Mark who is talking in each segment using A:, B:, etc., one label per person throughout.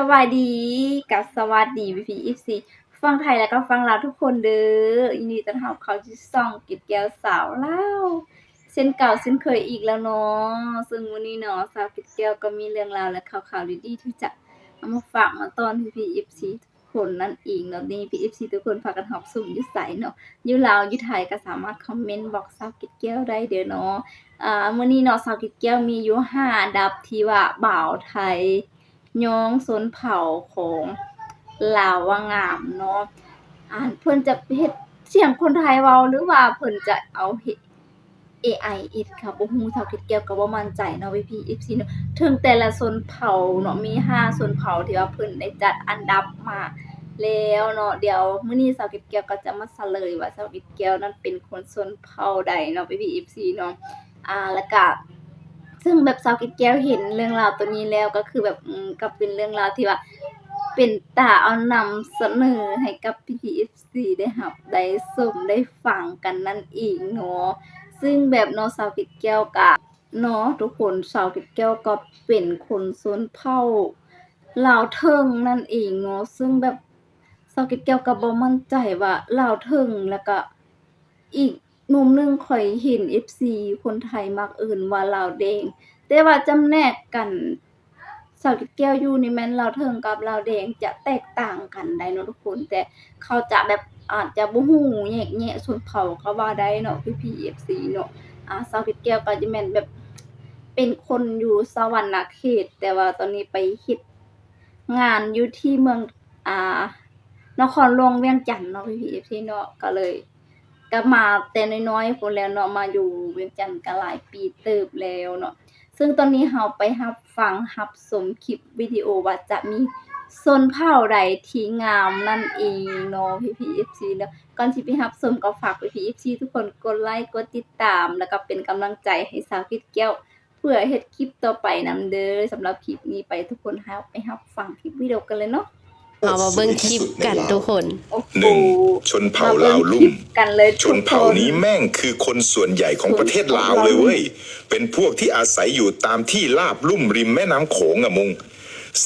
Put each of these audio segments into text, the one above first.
A: สวัสดีกับสวัสดีพี่พีซีฟังไทยแล้วก็ฟังลาวทุกคนเด้อยินดีต้อนรับเขาที่ช่องกิจแก้วสาวเล่าเช่นเก่าเช่นเคยอีกแล้วเนาะซึ่งวันนี้เนาะสาวกิจแก้วก็มีเรื่องราวและข่าวๆดีๆที่จะเอามาฝากมาตอนพี่พีเอฟซีทุกคนนั่นเองเนาะนี่พี่เอฟซีทุกคนพากกันหอบสุ่มยุ่ใสเนาะยู่ลาวยู่ไทยก็สามารถคอมเมนต์บอกสาวกิจแก้วได้เด้อเนาะอ่ามื้อนี้เนาะสาวกิจแก้วมีอยู่ห้านดับที่ว่าบ่าวไทย ย้องสนเผาของลาวว่างามเนาะอ่านเพิ่นจะเฮ็ดเสียงคนไทยเว้าหรือว่าเพิ่นจะเอาเฮ็ด AI อ็ดค่ะบ่ฮู้เท่าคิดเกี่ยวกับบ่มั่นใจเนาะ VP FC เนาะถึงแต่ละชนเผ่าเนาะมี5ชนเผ่าที่ว่าเพิ่นได้จัดอันดับมาแล้วเนาะเดี๋ยวมื้อนี้สาวกิดเกียวก็จะมาเฉลยว่าสาวกิดเกียวนั้นเป็นคนชนเผ่าใดเนาะ VP FC เนาะอ่าแล้วก็ ซึ่งแบบสาวกิดแก้วเห็นเรื่องราวตัวนี้แล้วก็คือแบบก็เป็นเรื่องราวที่ว่าเป็นตาเอานำเสนอให้กับพี่พีเอฟซีได้รับได้ชมได้ฟังกันนั่นเองเนาะซึ่งแบบเนาะสาวกิดแก้วกะเนาะทุกคนสาวกิดแก้วก็เป็นคนสนเผ่าลาวเทิงนั่นเองเนาะซึ่งแบบสาวกิดแก้วก็บ่มั่นใจว่าลาวเทิงแล้วก็อีก มุมหนึ่งข่อยเห็น FC คนไทยมักเอื่นว่าลาวแดง แต่ว่าจำแนกกันสาวกิดแก้วอยู่นี่แม่นลาวเทิงกับลาวแดงจะแตกต่างกันได้เนาะทุกคน แต่เขาจะแบบอาจจะบ่ฮู้แยกแยะส่วนเผ่าเขาว่าได้เนาะพี่ๆ FC เนาะอ่าสาวกิดแก้วก็จะแม่นแบบเป็นคนอยู่สวรรณเขต แต่ว่าตอนนี้ไปเฮ็ดงานอยู่ที่เมืองอ่านครหลวงเวียงจันทน์เนาะพี่ๆ FC เนาะก็เลย ก็มาแต่น้อยๆพุ่นแล้วเนาะมาอยู่เวียงจันทน์ก็หลายปีเติบแล้วเนาะซึ่งตอนนี้เราไปรับฟังรับชมคลิปวิดีโอว่าจะมีชนเผ่าใดที่งามนั่นเองเนาะพี่ๆ FC เนาะก่อนที่ไปรับชมก็ฝากพี่ๆ FC ทุกคนกดไลค์กดติดตาม แล้วก็เป็นกำลังใจให้สาวกิดแก้วเพื่อเฮ็ดคลิปต่อไปนำเด้อสำหรับคลิปนี้ไปทุกคนเฮาไปรับฟังคลิปวิดีโอกันเลยเนาะ
B: เอามาเบิ่งคลิปกันทุกคน
A: โอ้โห
C: หนึ่งชนเผ่าลาวลุ่
A: บิ่
C: ม
A: งคลิปกันเลย
C: ชนเผ่านี้แม่งคือคนส่วนใหญ่ของประเทศลาวเลยเว้ย เป็นพวกที่อาศัยอยู่ตามที่ลาบลุ่มริมแม่น้ำโขงอะมุง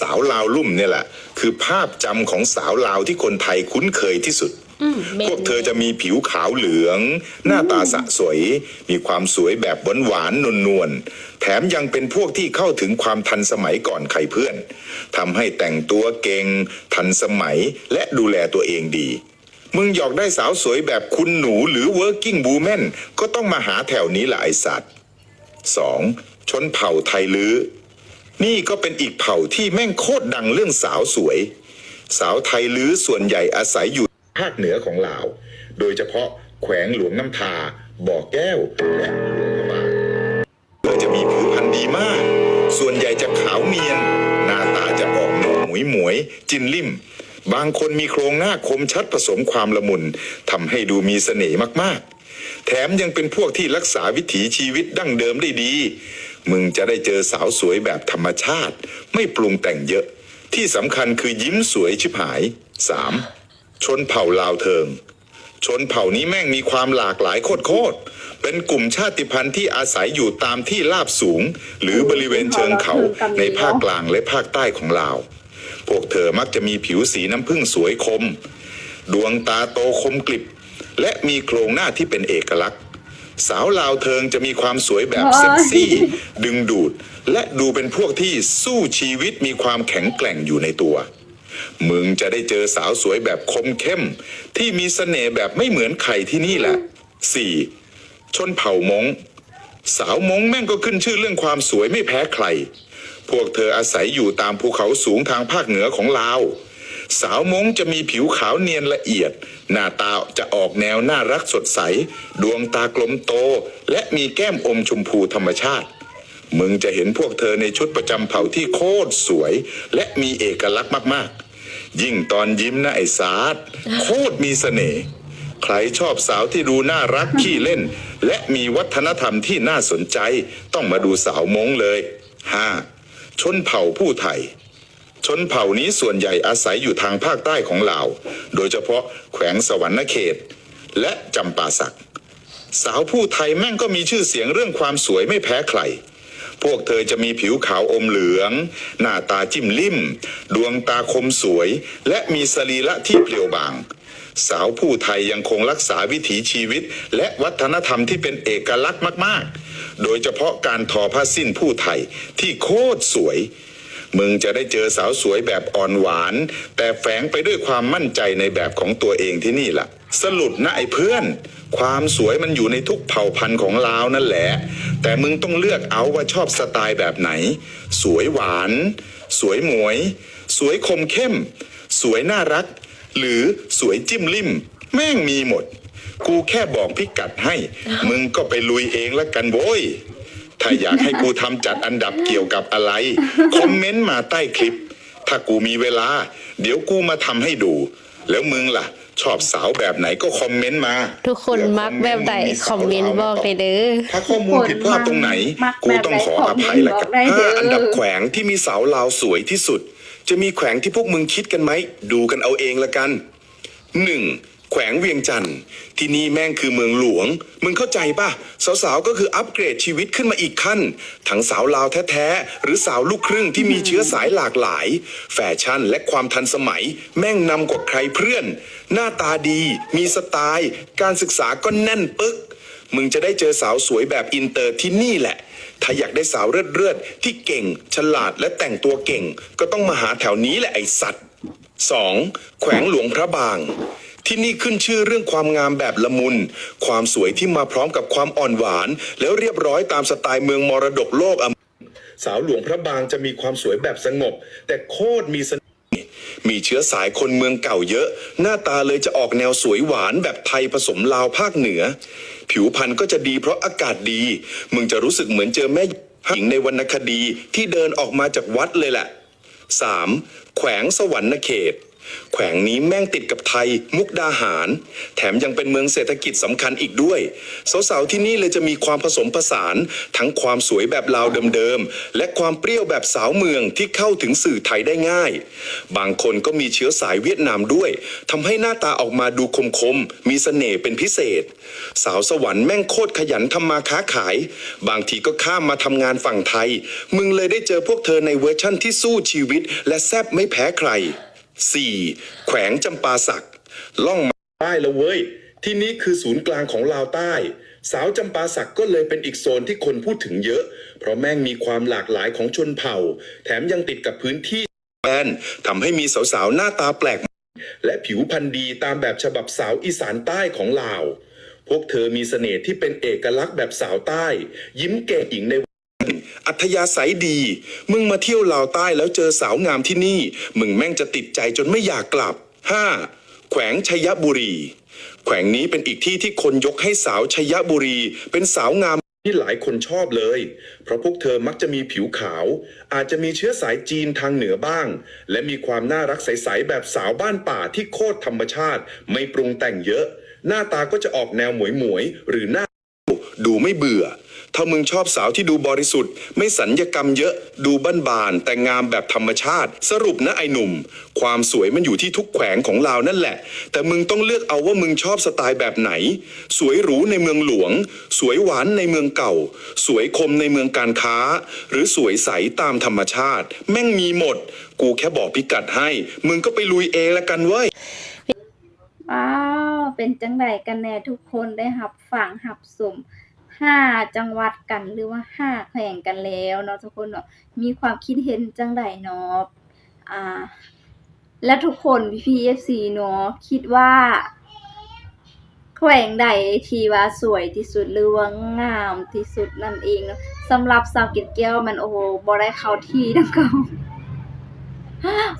C: สาวลาวลุ่มเนี่ยแหละ คือภาพจำของสาวลาวที่คนไทยคุ้นเคยที่สุด
B: อืมแม่
C: พวกเธอจะมีผิวขาวเหลือง หน้าตาสะสวย มีความสวยแบบหวานๆนวลๆแถมยังเป็นพวกที่เข้าถึงความทันสมัยก่อนใครเพื่อน ทำให้แต่งตัวเก่ง ทันสมัยและดูแลตัวเองดี มึงอยากได้สาวสวยแบบคุณหนูหรือ working woman ก็ต้องมาหาแถวนี้แหละไอสัตว์ 2. ชนเผ่าไทยลือนี่ก็เป็นอีกเผ่าที่แม่งโคตรดังเรื่องสาวสวย สาวไทยลื้อส่วนใหญ่อาศัยอยู่ภาคเหนือของลาว โดยเฉพาะแขวงหลวงน้ำทา บ่อแก้ว และหลวงพระบางเธอจะมีผิวพรรณดีมาก ส่วนใหญ่จะขาวเนียน มวยหมวย จินลิ่ม บางคนมีโครงหน้าคมชัดผสมความละมุนทำให้ดูมีเสน่ห์มากๆ แถมยังเป็นพวกที่รักษาวิถีชีวิตดั้งเดิมได้ดี มึงจะได้เจอสาวสวยแบบธรรมชาติ ไม่ปรุงแต่งเยอะ ที่สำคัญคือยิ้มสวยชิบหาย 3. ชนเผ่าลาวเทิงชนเผ่านี้แม่งมีความหลากหลายโคตรๆ เป็นกลุ่มชาติพันธุ์ที่อาศัยอยู่ตามที่ราบสูง หรือบริเวณเชิงเขาในภาคกลางและภาคใต้ของลาว พวกเธอมักจะมีผิวสีน้ำผึ้งสวยคม ดวงตาโตคมกลิบ และมีโครงหน้าที่เป็นเอกลักษณ์ สาวลาวเทิงจะมีความสวยแบบเซ็กซี่ ดึงดูด และดูเป็นพวกที่สู้ชีวิตมีความแข็งแกร่งอยู่ในตัว มึงจะได้เจอสาวสวยแบบคมเข้ม ที่มีเสน่ห์แบบไม่เหมือนใครที่นี่แหละ 4. ชนเผ่ามงสาวมงแม่งก็ขึ้นชื่อเรื่องความสวยไม่แพ้ใคร พวกเธออาศัยอยู่ตามภูเขาสูงทางภาคเหนือของลาว สาวมงจะมีผิวขาวเนียนละเอียด หน้าตาจะออกแนวน่ารักสดใส ดวงตากลมโต และมีแก้มอมชมพูธรรมชาติ มึงจะเห็นพวกเธอในชุดประจำเผ่าที่โคตรสวย และมีเอกลักษณ์มากๆ ยิ่งตอนยิ้มนะไอ้สาดโคตรมีเสน่ห์ใครชอบสาวที่ดูน่ารักขี้เล่น และมีวัฒนธรรมที่น่าสนใจ ต้องมาดูสาวมงเลย 5. ชนเผ่าผู้ไทย ชนเผ่านี้ส่วนใหญ่อาศัยอยู่ทางภาคใต้ของลาว โดยเฉพาะแขวงสวรรณเขต และจำปาสัก สาวผู้ไทยแม่งก็มีชื่อเสียงเรื่องความสวยไม่แพ้ใคร พวกเธอจะมีผิวขาวอมเหลือง หน้าตาจิ้มลิ่มดวงตาคมสวย และมีสรีระที่เปลี่ยวบางสาวผู้ไทยยังคงรักษาวิถีชีวิต และวัฒนธรรมที่เป็นเอกลักษณ์มาก ๆ โดยเฉพาะการทอผ้าสิ้นผู้ไทยที่โคตรสวย มึงจะได้เจอสาวสวยแบบอ่อนหวาน แต่แฝงไปด้วยความมั่นใจในแบบของตัวเองที่นี่ล่ะ สรุปนะไอ้เพื่อน ความสวยมันอยู่ในทุกเผ่าพันธุ์ของลาวนั่นแหละ แต่มึงต้องเลือกเอาว่าชอบสไตล์แบบไหน สวยหวาน สวยหมวย สวยคมเข้ม สวยน่ารัก หรือสวยจิ้มลิ่ม แม่งมีหมด กูแค่บอกพิกัดให้ มึงก็ไปลุยเองละกันโว้ย ถ้าอยากให้กูทำจัดอันดับเกี่ยวกับอะไร คอมเมนต์มาใต้คลิป ถ้ากูมีเวลา เดี๋ยวกูมาทำให้ดู แล้วมึงล่ะ ชอบสาวแบบไหนก็คอมเมนต์มา
B: ทุกคนมักแบบใดคอมเมนต์บอกเลยเด้อ
C: ถ้าข้อมูลผิดพลาดตรงไหน
A: มัก
C: กู
A: แบบ
C: ต้องขออภัยละกัน
A: ได้
D: ห้า
A: เด้อ
D: อันดับแขวงที่มีสาวลาวสวยที่สุด จะมีแขวงที่พวกมึงคิดกันไหม ดูกันเอาเองละกัน 1. แขวงเวียงจันทร์ที่นี่แม่งคือเมืองหลวง มึงเข้าใจป่ะ สาวๆ ก็คืออัปเกรดชีวิตขึ้นมาอีกขั้น ทั้งสาวลาวแท้ๆ หรือสาวลูกครึ่งที่มีเชื้อสายหลากหลาย แฟชั่นและความทันสมัย แม่งนำกว่าใครเพื่อน หน้าตาดี มีสไตล์ การศึกษาก็แน่นปึ๊ก มึงจะได้เจอสาวสวยแบบอินเตอร์ที่นี่แหละ ถ้าอยากได้สาวเลือดๆที่เก่ง ฉลาดและแต่งตัวเก่ง ก็ต้องมาหาแถวนี้แหละไอสัตว์ 2. แขวงหลวงพระบาง ที่นี่ขึ้นชื่อเรื่องความงามแบบละมุน ความสวยที่มาพร้อมกับความอ่อนหวาน แล้วเรียบร้อยตามสไตล์เมืองมรดกโลกอสาวหลวงพระบางจะมีความสวยแบบสงบ แต่โคตรมีเสน่ห์มีเชื้อสายคนเมืองเก่าเยอะ หน้าตาเลยจะออกแนวสวยหวานแบบไทยผสมลาวภาคเหนือ ผิวพรรณก็จะดีเพราะอากาศดี มึงจะรู้สึกเหมือนเจอแม่หญิงในวรรณคดีที่เดินออกมาจากวัดเลยแหละ 3. แขวงสวรรณเขต แขวงนี้แม่งติดกับไทย มุกดาหาร แถมยังเป็นเมืองเศรษฐกิจสำคัญอีกด้วย สาวๆที่นี่เลยจะมีความผสมผสาน ทั้งความสวยแบบลาวเดิมๆ และความเปรี้ยวแบบสาวเมืองที่เข้าถึงสื่อไทยได้ง่าย บางคนก็มีเชื้อสายเวียดนามด้วยทำให้หน้าตาออกมาดูคมๆ มีเสน่ห์เป็นพิเศษ สาวสวรรค์แม่งโคตรขยันทำมาค้าขาย บางทีก็ข้ามมาทำงานฝั่งไทย มึงเลยได้เจอพวกเธอในเวอร์ชั่นที่สู้ชีวิต และแซบไม่แพ้ใคร 4. แขวงจำปาสักล่องมาใต้แล้วเว้ย ที่นี้คือศูนย์กลางของลาวใต้ สาวจำปาสักก็เลยเป็นอีกโซนที่คนพูดถึงเยอะ เพราะแม่งมีความหลากหลายของชนเผ่า แถมยังติดกับพื้นที่แปนทำให้มีสาวๆ หน้าตาแปลก และผิวพรรณดีตามแบบฉบับสาวอีสานใต้ของลาว พวกเธอมีเสน่ห์ที่เป็นเอกลักษณ์แบบสาวใต้ ยิ้มเก่งหญิงใน อัธยาศัยดี มึงมาเที่ยวลาวใต้แล้วเจอสาวงามที่นี่ มึงแม่งจะติดใจจนไม่อยากกลับ 5. แขวงชัยบุรี แขวงนี้เป็นอีกที่ที่คนยกให้สาวชัยบุรี เป็นสาวงามที่หลายคนชอบเลย เพราะพวกเธอมักจะมีผิวขาว อาจจะมีเชื้อสายจีนทางเหนือบ้าง และมีความน่ารักใสๆแบบสาวบ้านป่าที่โคตรธรรมชาติ ไม่ปรุงแต่งเยอะ หน้าตาก็จะออกแนวหมวยๆหรือหน้า ดูไม่เบื่อ ถ้ามึงชอบสาวที่ดูบริสุทธิ์ ไม่สัญญกรรมเยอะดูบ้านบาน แต่งามแบบธรรมชาติ สรุปนะไอ้หนุ่ม ความสวยมันอยู่ที่ทุกแขวงของลาวนั่นแหละ แต่มึงต้องเลือกเอาว่ามึงชอบสไตล์แบบไหน สวยหรูในเมืองหลวง สวยหวานในเมืองเก่า สวยคมในเมืองการค้า หรือสวยใสตามธรรมชาติ แม่งมีหมด กูแค่บอกพิกัดให้ มึงก็ไปลุยเองละกันเว้ย
A: ว้าว เป็นจังไดกันแน่ทุกคนได้หับฟังหับสม ห้าจังหวัดกันหรือว่าห้าแขวงกันแล้วเนาะทุกคนเนาะมีความคิดเห็นจังไดเนาะอ่า และทุกคนพี่ FC เนาะคิดว่าแขวงใดที่ว่าสวยที่สุดหรือว่างามที่สุดนั่นเองเนาะสำหรับสาวกิดแก้วมันโอ้โหบ่ได้เข้าที่ดังเก่า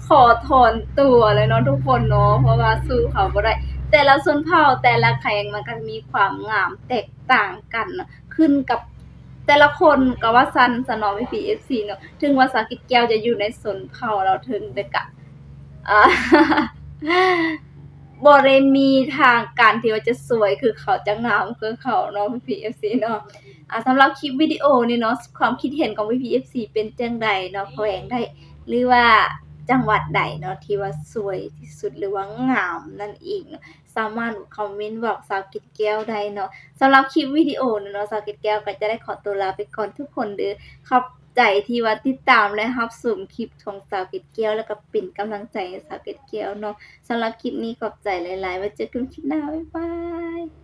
A: ขอถอนตัวเลยเนาะทุกคนเนาะเพราะว่าสู้เขาบ่ได้ แต่ละชนเผ่าแต่ละแขงมันก็มีความงามแตกต่างกันเนาะขึ้นกับแต่ละคนก็ว่าซันสนอวิพี FC เนาะถึงว่าสากิจแก้วจะอยู่ในชนเผ่าเราถึงแต่กะบ่ได้มีทางการที่ว่าจะสวยคือเขาจะงามคือเขาเนาะพี่ FC เนาะอ่าสำหรับคลิปวิดีโอนี้เนาะความคิดเห็นของพี่ FC เป็นจังใดเนาะแขวงใดหรือว่า จังหวัดใดเนาะที่ว่าสวยที่สุดหรือว่างามนั่นเองเนาะสามารถคอมเมนต์บอกสาวเกดแก้วได้เนาะสำหรับคลิปวิดีโอนี้เนาะสาวเกดแก้วก็จะได้ขอตัวลาไปก่อนทุกคนเด้อขอบใจที่ว่าติดตามและรับชมคลิปของสาวเกดแก้วแล้วก็เป็นกำลังใจให้สาวเกดแก้วเนาะสำหรับคลิปนี้ขอบใจหลายๆไว้เจอกันคลิปหน้าบ๊ายบาย